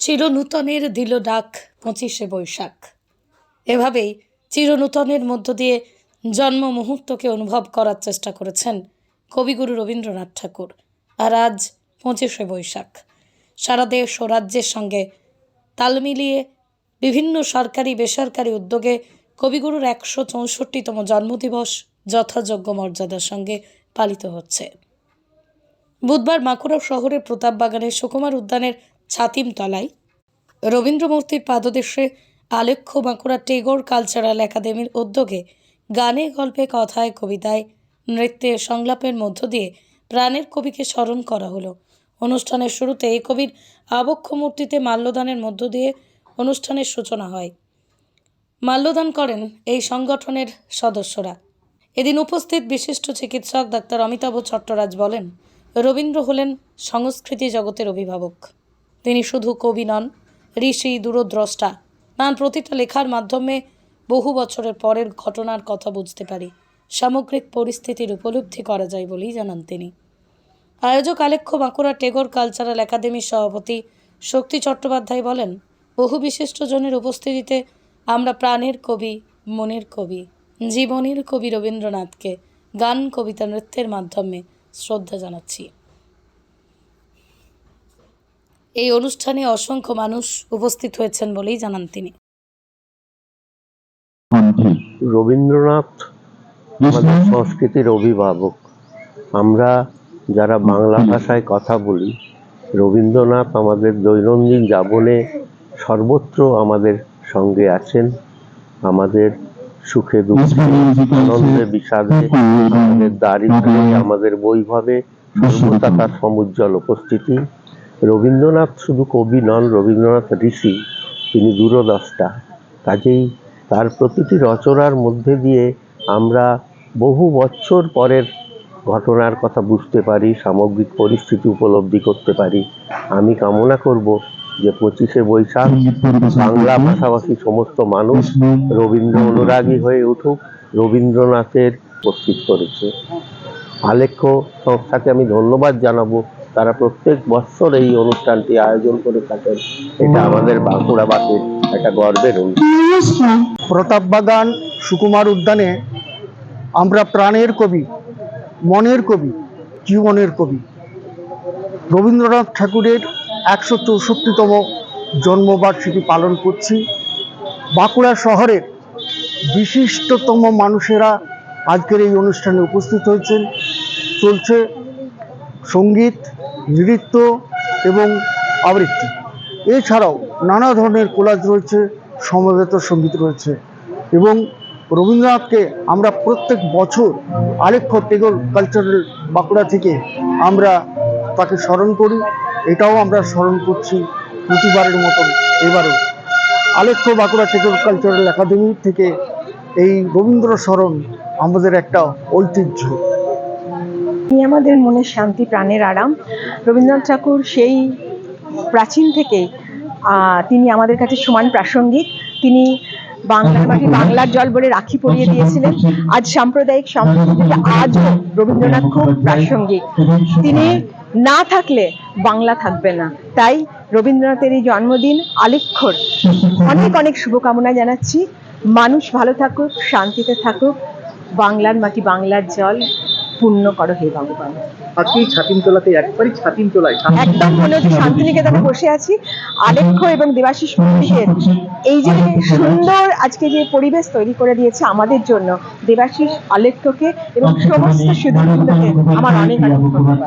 চিরনূতনের দিল ডাক পঁচিশে বৈশাখ। এভাবেই চিরনূতনের মধ্য দিয়ে জন্ম মুহূর্তকে অনুভব করার চেষ্টা করেছেন কবিগুরু রবীন্দ্রনাথ ঠাকুর, আর আজ পঁচিশে বৈশাখ। সারা দেশ ও রাজ্যের সঙ্গে তাল মিলিয়ে বিভিন্ন সরকারি, বেসরকারি উদ্যোগে কবিগুরুর একশো চৌষট্টিতম জন্মদিবস যথাযোগ্য মর্যাদার সঙ্গে পালিত হচ্ছে। বুধবার বাঁকুড়া শহরের প্রতাপবাগানের সুকুমার উদ্যানের ছাতিমতলায়। রবীন্দ্র মূর্তির পাদদেশে আলেখ্য বাঁকুড়া টেগোর কালচারাল একাডেমির উদ্যোগে গানে, গল্পে, কথায়, কবিতায় নৃত্যে সংলাপের মধ্য দিয়ে প্রাণের কবিকে স্মরণ করা হলো। অনুষ্ঠানের শুরুতে এই কবির আবক্ষ মূর্তিতে মাল্যদানের মধ্য দিয়ে অনুষ্ঠানের সূচনা হয়। মাল্যদান করেন এই সংগঠনের সদস্যরা। এদিন উপস্থিত বিশিষ্ট চিকিৎসক ডাক্তার অমিতাভ চট্টরাজ বলেন, রবীন্দ্র হলেন সংস্কৃতি জগতের অভিভাবক। তিনি শুধু কবি নন, ঋষি, দূরদ্রষ্টা নান প্রতিটা লেখার মাধ্যমে বহু বছরের পরের ঘটনার কথা বুঝতে পারি। সামগ্রিক পরিস্থিতির উপলব্ধি করা যায় বলেই জানান তিনি। আয়োজক আলেখ্য বাঁকুড়া টেগোর কালচারাল একাডেমির সভাপতি শক্তি চট্টোপাধ্যায় বলেন, বহু বিশিষ্টজনের উপস্থিতিতে আমরা প্রাণের কবি, মনের কবি, জীবনের কবি রবীন্দ্রনাথকে গান, কবিতা, নৃত্যের মাধ্যমে শ্রদ্ধা জানাচ্ছি। এই অনুষ্ঠানে অসংখ্য মানুষ উপস্থিত হয়েছেন বলেই জানান তিনি। রবীন্দ্রনাথ আমাদের সংস্কৃতির অভিভাবক। আমরা যারা বাংলা ভাষায় কথা বলি রবীন্দ্রনাথ আমাদের দৈনন্দিন যাপনে সর্বত্র আমাদের সঙ্গে আছেন। আমাদের সুখে দুঃখে আনন্দে বিষাদে আমাদের দারিদ্র্যে আমাদের বৈভবে সর্বদা তার সমুজ্জ্বল উপস্থিতি। রবীন্দ্রনাথ শুধু কবি নন রবীন্দ্রনাথ ঋষি তিনি দূরদ্রষ্টা কাজেই তার প্রতিটি রচনার মধ্যে দিয়ে আমরা বহু বছর পরের ঘটনার কথা বুঝতে পারি সামগ্রিক পরিস্থিতি উপলব্ধি করতে পারি। আমি কামনা করব যে পঁচিশে বৈশাখ বাংলা ভাষাভাষী সমস্ত মানুষ রবীন্দ্র অনুরাগী হয়ে উঠুক রবীন্দ্রনাথের উপস্থিত করেছে। আলেখ্য সংস্থাকে আমি ধন্যবাদ জানাব। তারা প্রত্যেক বছর এই অনুষ্ঠানটি আয়োজন করে থাকেন। এটা আমাদের বাঁকুড়াবাসীর একটা গর্বের অনুষ্ঠান প্রতাপবাগান সুকুমার উদ্যানে আমরা প্রাণের কবি, মনের কবি, জীবনের কবি। রবীন্দ্রনাথ ঠাকুরের একশো চৌষট্টিতম জন্মবার্ষিকী পালন করছি। বাঁকুড়া শহরের বিশিষ্টতম মানুষেরা আজকের এই অনুষ্ঠানে উপস্থিত হয়েছেন। চলছে সংগীত নৃত্য এবং আবৃত্তি। এছাড়াও নানা ধরনের কোলাজ রয়েছে, সমবেত সংগীত রয়েছে এবং রবীন্দ্রনাথকে আমরা প্রত্যেক বছর আলেখ্য টেগর কালচারাল বাঁকুড়া থেকে আমরা তাকে স্মরণ করি। এটাও আমরা স্মরণ করছি প্রতিবারের মতন এবারও। আলেখ্য বাঁকুড়া টেগর কালচারাল একাডেমি থেকে এই রবীন্দ্র স্মরণ আমাদের একটা ঐতিহ্য। তিনি আমাদের মনের শান্তি প্রাণের আরাম। রবীন্দ্রনাথ ঠাকুর সেই প্রাচীন আহ, তিনি আমাদের কাছে সমান প্রাসঙ্গিক। তিনি বাংলার মাটি বাংলার জল বলে রাখি পরিয়ে দিয়েছিলেন। আজ সাম্প্রদায়িক সম্প্রীতিতে আজও রবীন্দ্রনাথ খুব প্রাসঙ্গিক। তিনি না থাকলে বাংলা থাকবে না। তাই রবীন্দ্রনাথের এই জন্মদিন আলেখ্যর অনেক অনেক শুভকামনা জানাচ্ছি। মানুষ ভালো থাকুক শান্তিতে থাকুক। বাংলার মাটি বাংলার জল। পূর্ণ করো হে ভগবান। আজকে ছাতিমতলাতে একবারই ছাতিমতলায় একদম মনে হচ্ছে শান্তিনিকেতনে বসে আছি। আলেখ্য এবং দেবাশিস মন্দিরের এই যে সুন্দর আজকে যে পরিবেশ তৈরি করে দিয়েছে আমাদের জন্য দেবাশিস আলেখ্যকে এবং সমস্ত সিদ্ধান্তকে আমার অনেক অনেক ধন্যবাদ।